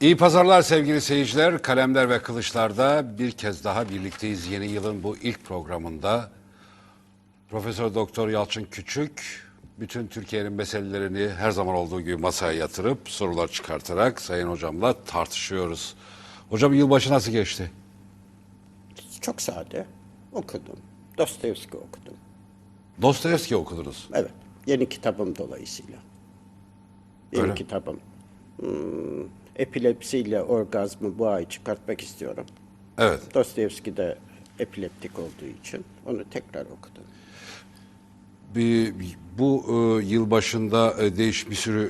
İyi pazarlar sevgili seyirciler. Kalemler ve Kılıçlar'da bir kez daha birlikteyiz. Yeni yılın bu ilk programında Profesör Doktor Yalçın Küçük bütün Türkiye'nin meselelerini her zaman olduğu gibi masaya yatırıp sorular çıkartarak Sayın Hocam'la tartışıyoruz. Hocam yılbaşı nasıl geçti? Çok sade okudum. Dostoyevski okudum. Dostoyevski okudunuz. Evet. Yeni kitabım dolayısıyla. Yeni Öyle. kitabım. Hmm, epilepsiyle orgazmı bu ay çıkartmak istiyorum. Evet. Dostoyevski de epileptik olduğu için onu tekrar okudum. Bir, bu e, yıl başında e, değiş bir sürü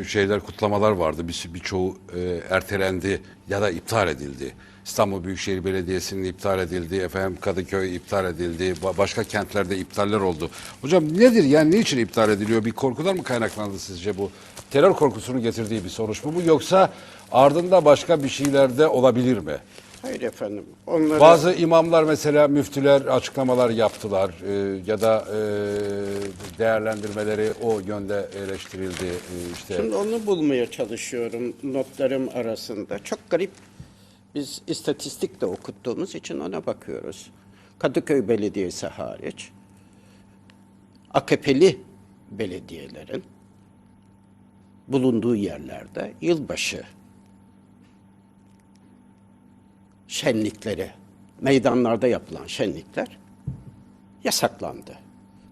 e, şeyler kutlamalar vardı. Bir birçoğu e, ertelendi ya da iptal edildi. İstanbul Büyükşehir Belediyesi'nin iptal edildi, efendim Kadıköy iptal edildi, ba- başka kentlerde iptaller oldu. Hocam nedir yani niçin iptal ediliyor? Bir korkudan mı kaynaklandı sizce bu? Terör korkusunun getirdiği bir sonuç mu bu yoksa ardında başka bir şeyler de olabilir mi? Hayır efendim. Onları Bazı imamlar mesela müftüler açıklamalar yaptılar e, ya da e, değerlendirmeleri o yönde eleştirildi e, işte. Şimdi onu bulmaya çalışıyorum notlarım arasında. Çok garip. Biz istatistik de okuttuğumuz için ona bakıyoruz. Kadıköy Belediyesi hariç AKP'li belediyelerin bulunduğu yerlerde yılbaşı şenlikleri, meydanlarda yapılan şenlikler yasaklandı.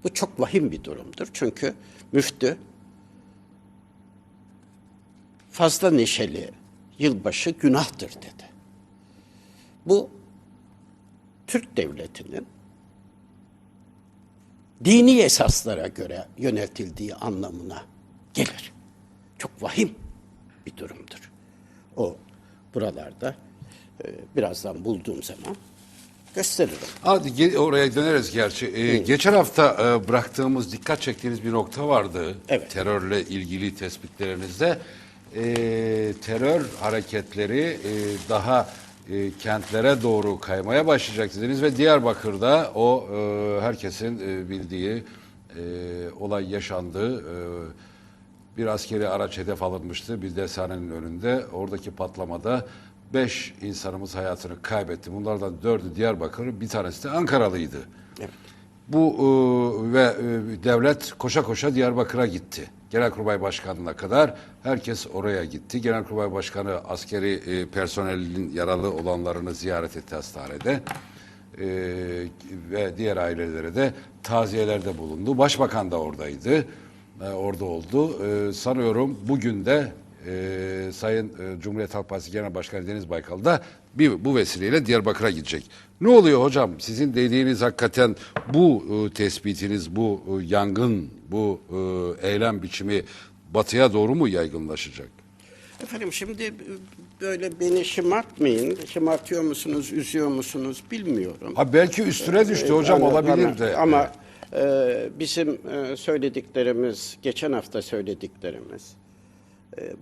Bu çok vahim bir durumdur. Çünkü müftü fazla neşeli yılbaşı günahtır dedi. Bu Türk devletinin dini esaslara göre yönetildiği anlamına gelir. Çok vahim bir durumdur. O buralarda birazdan bulduğum zaman gösteririm. Hadi oraya döneriz gerçi. E, geçen hafta e, bıraktığımız dikkat çektiğiniz bir nokta vardı. Evet. Terörle ilgili tespitlerinizde. E, terör hareketleri e, daha e, kentlere doğru kaymaya başlayacak dediniz ve Diyarbakır'da o e, herkesin e, bildiği e, olay yaşandı. E, bir askeri araç hedef alınmıştı bir dershanenin önünde. Oradaki patlamada beş insanımız hayatını kaybetti. Bunlardan dördü Diyarbakır, bir tanesi de Ankaralıydı. Bu e, ve e, devlet koşa koşa Diyarbakır'a gitti. Genelkurmay Başkanı'na kadar herkes oraya gitti. Genelkurmay Başkanı askeri e, personelin yaralı olanlarını ziyaret etti hastanede. E, ve diğer ailelere de taziyelerde bulundu. Başbakan da oradaydı. E, orada oldu. E, sanıyorum bugün de e, Sayın e, Cumhuriyet Halk Partisi Genel Başkanı Deniz Baykal da bir, bu vesileyle Diyarbakır'a gidecek. Ne oluyor hocam? Sizin dediğiniz hakikaten bu e, tespitiniz, bu e, yangın, bu e, eylem biçimi batıya doğru mu yaygınlaşacak? Efendim şimdi böyle beni şımartmayın. Şımartıyor musunuz, üzüyor musunuz bilmiyorum. Ha belki üstüne düştü hocam Ama- olabilir de. Ama e, bizim e, söylediklerimiz, geçen hafta söylediklerimiz e,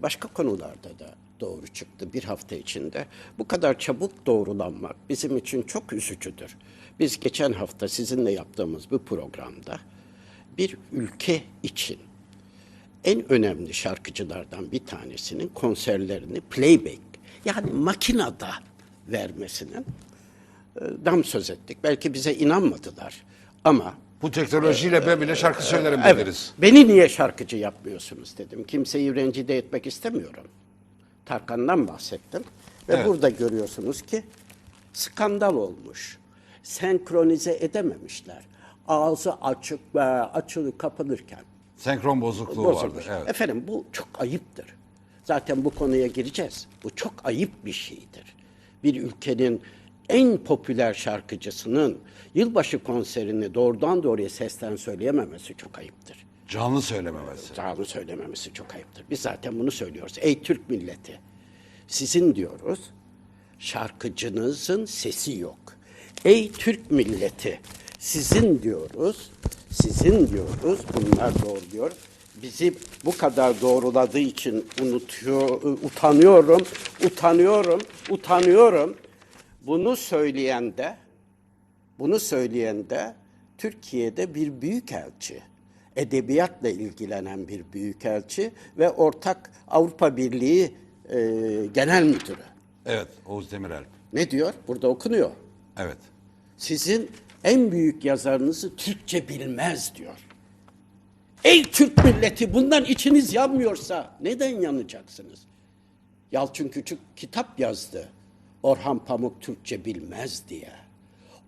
başka konularda da doğru çıktı bir hafta içinde. Bu kadar çabuk doğrulanmak bizim için çok üzücüdür. Biz geçen hafta sizinle yaptığımız bu programda bir ülke için en önemli şarkıcılardan bir tanesinin konserlerini playback yani makinada vermesinin e, dam söz ettik. Belki bize inanmadılar ama bu teknolojiyle ben bile şarkı söylerim evet, dediniz. beni niye şarkıcı yapmıyorsunuz dedim. Kimseyi rencide etmek istemiyorum. Tarkan'dan bahsettim ve Evet. burada görüyorsunuz ki skandal olmuş. Senkronize edememişler. Ağzı açık ve açılı kapanırken Senkron bozukluğu bozulmuş. vardı. Evet. Efendim bu çok ayıptır. Zaten bu konuya gireceğiz. Bu çok ayıp bir şeydir. Bir ülkenin en popüler şarkıcısının yılbaşı konserini doğrudan doğruya sesten söyleyememesi çok ayıptır. Canlı söylememesi. Canlı söylememesi çok ayıptır. Biz zaten bunu söylüyoruz. Ey Türk milleti, sizin diyoruz, şarkıcınızın sesi yok. Ey Türk milleti, sizin diyoruz, sizin diyoruz, bunlar doğruluyor. Bizi bu kadar doğruladığı için unutuyor, utanıyorum, utanıyorum, utanıyorum. Bunu söyleyen de, bunu söyleyen de Türkiye'de bir büyükelçi. Edebiyatla ilgilenen bir büyükelçi ve ortak Avrupa Birliği e, Genel Müdürü. Evet, Oğuz Demirel. Ne diyor? Burada okunuyor. Evet. Sizin en büyük yazarınızı Türkçe bilmez diyor. Ey Türk milleti bundan içiniz yanmıyorsa neden yanacaksınız? Yalçın Küçük kitap yazdı. Orhan Pamuk Türkçe bilmez diye.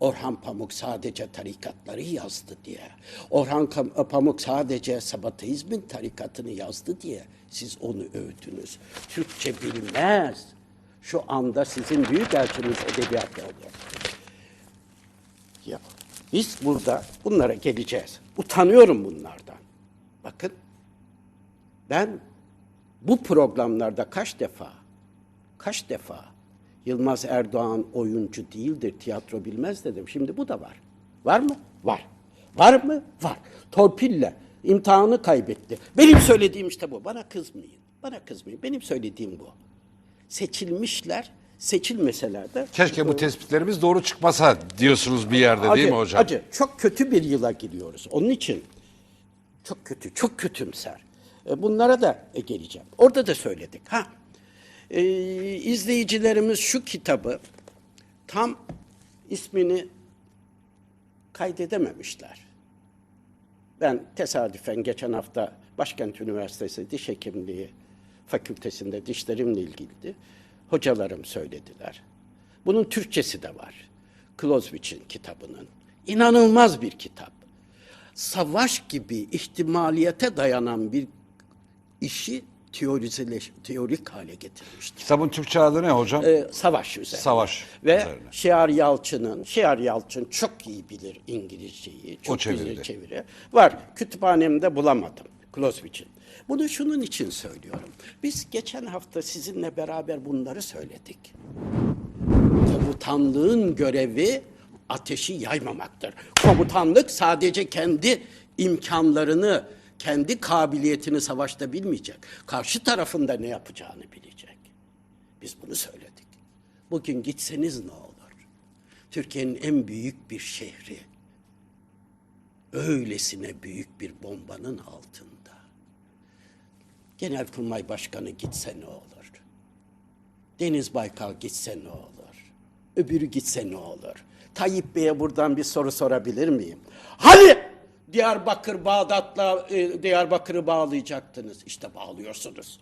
Orhan Pamuk sadece tarikatları yazdı diye. Orhan Kam- Pamuk sadece Sabateizmin tarikatını yazdı diye siz onu övdünüz. Türkçe bilmez. Şu anda sizin büyük elçiniz edebiyatta oluyor. Ya, biz burada bunlara geleceğiz. Utanıyorum bunlardan. Bakın ben bu programlarda kaç defa, kaç defa Yılmaz Erdoğan oyuncu değildir, tiyatro bilmez dedim. Şimdi bu da var. Var mı? Var. Var mı? Var. Torpille imtihanı kaybetti. Benim söylediğim işte bu. Bana kızmayın. Bana kızmayın. Benim söylediğim bu. Seçilmişler, seçilmeseler de Keşke bu tespitlerimiz doğru çıkmasa diyorsunuz bir yerde değil mi hocam? Acı. Çok kötü bir yıla giriyoruz. Onun için çok kötü, çok kötümser. E, Bunlara da geleceğim. Orada da söyledik. Ha, e, izleyicilerimiz şu kitabı tam ismini kaydedememişler. Ben tesadüfen geçen hafta Başkent Üniversitesi Diş Hekimliği Fakültesinde dişlerimle ilgili hocalarım söylediler. Bunun Türkçesi de var. Clausewitz'in kitabının. İnanılmaz bir kitap. Savaş gibi ihtimaliyete dayanan bir işi teorizeleş, teorik hale getirmiştir. Kitabın Türkçe adı ne hocam? Ee, savaş üzerine. Savaş Ve üzerine. Şiar Yalçın'ın, Şiar Yalçın çok iyi bilir İngilizceyi. Çok çevirdi. güzel çeviri. Var. Kütüphanemde bulamadım. Clausewitz'in. Bunu şunun için söylüyorum. Biz geçen hafta sizinle beraber bunları söyledik. Komutanlığın görevi ateşi yaymamaktır. Komutanlık sadece kendi imkanlarını, kendi kabiliyetini savaşta bilmeyecek. Karşı tarafında ne yapacağını bilecek. Biz bunu söyledik. Bugün gitseniz ne olur? Türkiye'nin en büyük bir şehri öylesine büyük bir bombanın altında. Genelkurmay Başkanı gitse ne olur? Deniz Baykal gitse ne olur? Öbürü gitse ne olur? Tayyip Bey'e buradan bir soru sorabilir miyim? Hani Diyarbakır Bağdat'la e, Diyarbakır'ı bağlayacaktınız? İşte bağlıyorsunuz.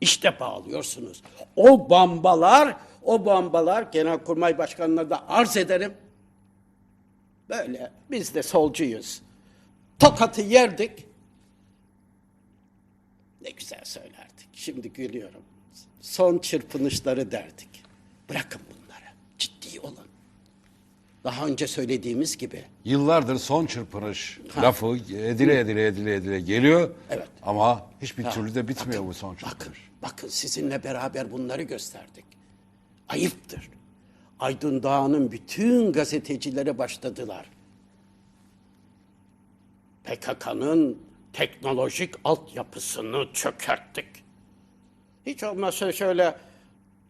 İşte bağlıyorsunuz. O bombalar, o bombalar Genelkurmay Başkanı'na da arz ederim. Böyle biz de solcuyuz. Tokatı yerdik. Ne güzel söylerdik. Şimdi gülüyorum. Son çırpınışları derdik. Bırakın bunları. Ciddi olun. Daha önce söylediğimiz gibi Yıllardır son çırpınış lafı edile edile edile edile geliyor. Evet. Ama hiçbir türlü de bitmiyor bu son bakın, çırpınış. bakın sizinle beraber bunları gösterdik. Ayıptır. Aydın Doğan'ın bütün gazetecilere başladılar. PKK'nın teknolojik altyapısını çökerttik. Hiç olmazsa şöyle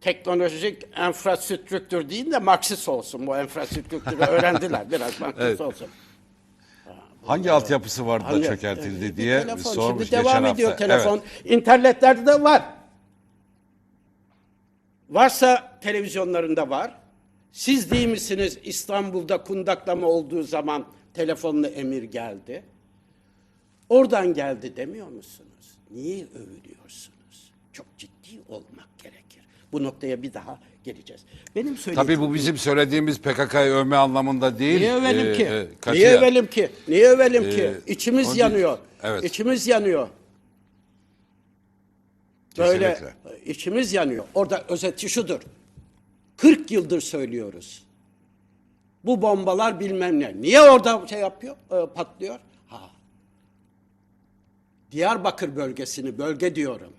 teknolojik infrastrüktür değil de Marksist olsun bu infrastrüktürü öğrendiler. Biraz Marksist olsun. Hangi altyapısı vardı da Hani, çökertildi e, diye telefon, sormuş Şimdi devam geçen ediyor hafta. telefon. Evet. İnternetlerde de var. Varsa televizyonlarında var. Siz değil misiniz İstanbul'da kundaklama olduğu zaman telefonla emir geldi? Oradan geldi demiyor musunuz? Niye övülüyorsunuz? Çok ciddi olmak gerekir. Bu noktaya bir daha geleceğiz. Benim söylediğim Tabii bu bizim söylediğimiz PKK'yı övme anlamında değil. Niye övelim Ee, ki? e, Niye övelim ki? Niye övelim ki? Ee, İçimiz onun yanıyor. evet. İçimiz yanıyor. Böyle Kesinlikle. içimiz yanıyor. Orada özeti şudur. 40 yıldır söylüyoruz. Bu bombalar bilmem ne. Niye orada şey yapıyor, e, patlıyor? Ha. Diyarbakır bölgesini, bölge diyorum.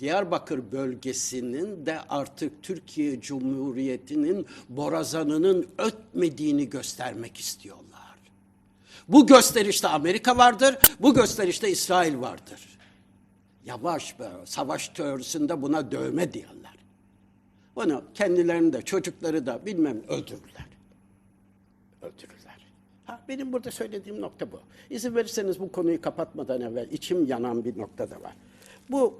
Diyarbakır bölgesinin de artık Türkiye Cumhuriyeti'nin borazanının ötmediğini göstermek istiyorlar. Bu gösterişte Amerika vardır, bu gösterişte İsrail vardır. Yavaş be, savaş teorisinde buna dövme diyorlar. Bunu kendilerini de çocukları da bilmem öldürürler. Öldürürler. Ha, benim burada söylediğim nokta bu. İzin verirseniz bu konuyu kapatmadan evvel içim yanan bir nokta da var. Bu